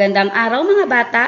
Magandang araw mga bata!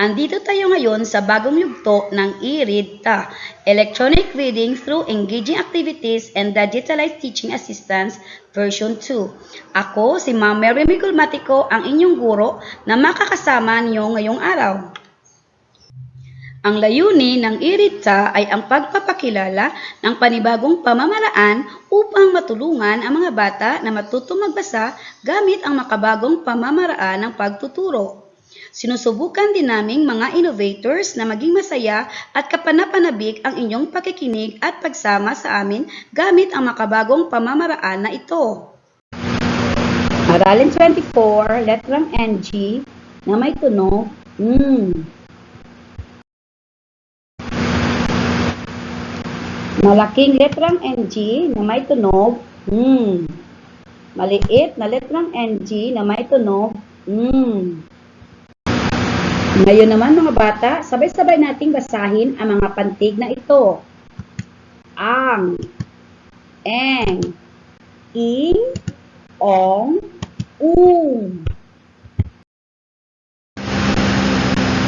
Andito tayo ngayon sa bagong yugto ng e-read ta, Electronic Reading through Engaging Activities and Digitalized Teaching Assistance version 2. Ako si Ma'am Mary Migulmatico, ang inyong guro na makakasama niyo ngayong araw. Ang layunin ng IRITA ay ang pagpapakilala ng panibagong pamamaraan upang matulungan ang mga bata na matutong magbasa gamit ang makabagong pamamaraan ng pagtuturo. Sinusubukan din naming mga innovators na maging masaya at kapanapanabik ang inyong pakikinig at pagsama sa amin gamit ang makabagong pamamaraan na ito. Aralin 24, letrang NG na may tunog, mm. Malaking letrang NG na may tunog, mm. Maliit na letrang NG na may tunog, mm. Ngayon naman mga bata, sabay-sabay nating basahin ang mga pantig na ito. Ang, eng, ing, ong, ung.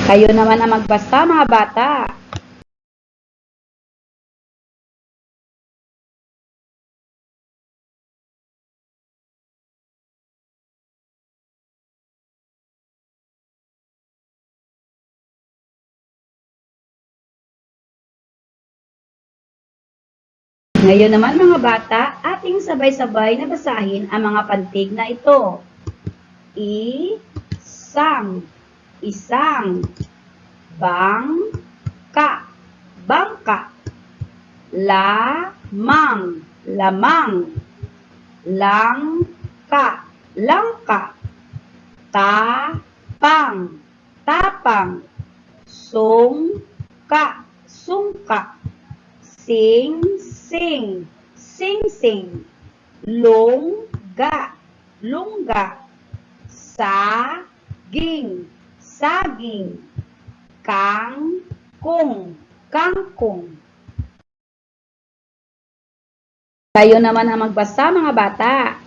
Kayo naman ang magbasa mga bata. Ngayon naman mga bata, ating sabay-sabay na basahin ang mga pantig na ito. Isang, isang, bangka, bangka, lamang, lamang, langka, langka, tapang, tapang, sungka, sungka, sing, sing, sing, sing, lungga, lungga, saging, saging, kangkong, kangkong. Kayo naman ang magbasa mga bata.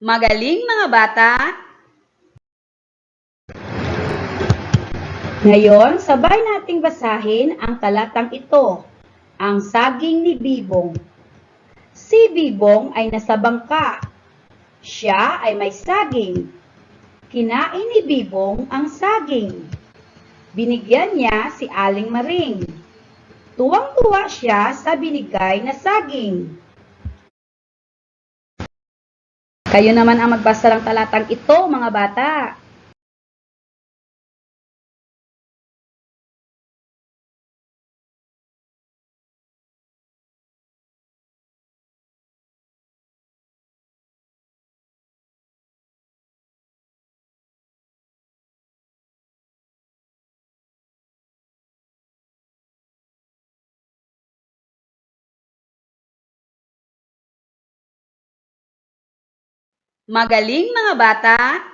Magaling mga bata! Ngayon, sabay nating basahin ang talatang ito, ang saging ni Bibong. Si Bibong ay nasa bangka. Siya ay may saging. Kinain ni Bibong ang saging. Binigyan niya si Aling Maring. Tuwang-tuwa siya sa binigay na saging. Kayo naman ang magbasa ng talatang ito, mga bata. Magaling mga bata!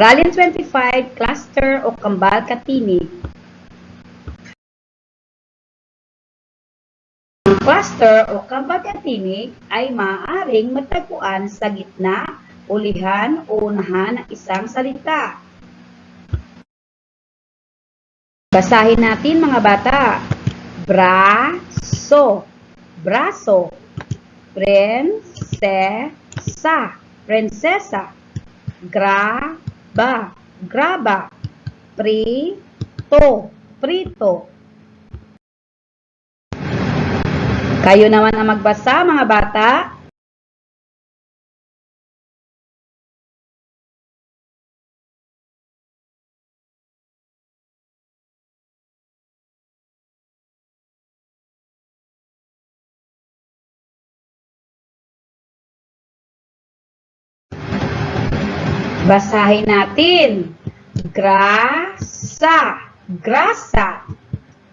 Aralin 25, cluster o kambal katinig. Ang cluster o kambal katinig ay maaaring matagpuan sa gitna, ulihan o unahan ng isang salita. Basahin natin mga bata. Braso, braso. Prinsesa, prinsesa. Graba, graba. Prito, prito. Kayo naman ang magbasa mga bata. Basahin natin. Grasa, grasa.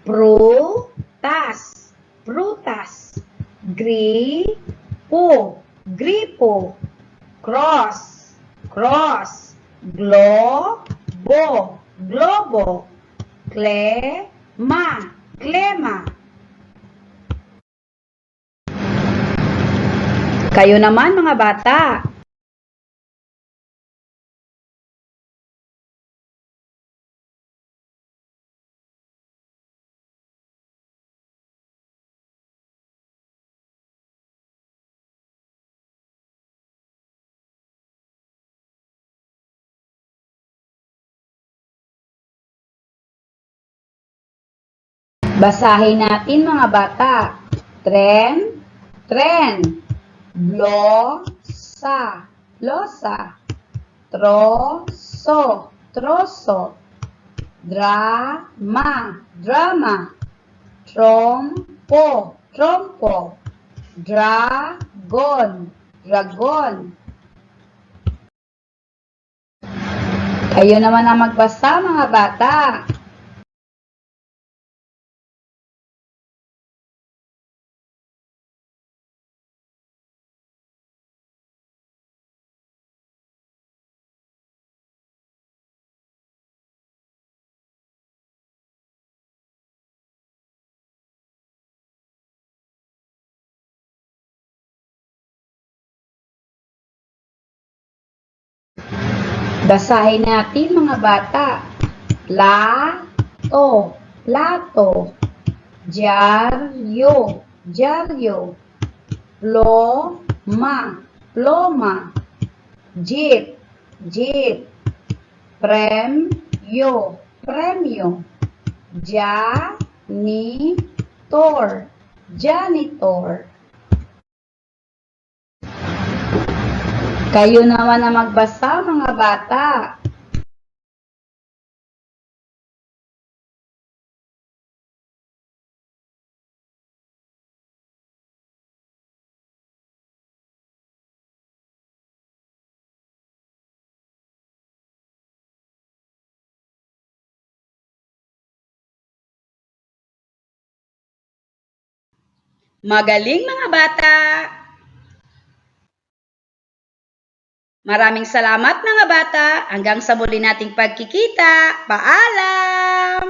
Prutas, prutas. Gripo, gripo. Cross, cross. Globo, globo. Klema, klema. Kayo naman mga bata. Basahin natin mga bata. Tren, tren. Blosa, losa. Troso, troso. Drama, drama. Trompo, trompo. Dragon, dragon. Kayo naman ang magbasa mga bata. Basahin natin mga bata. Lato, lato. Dyaryo, dyaryo. Ploma, ploma. Jeep, jeep. Premyo, premyo. Janitor, janitor. Kayo naman ang magbasa mga bata. Magaling mga bata! Maraming salamat mga bata. Hanggang sa muli nating pagkikita. Paalam!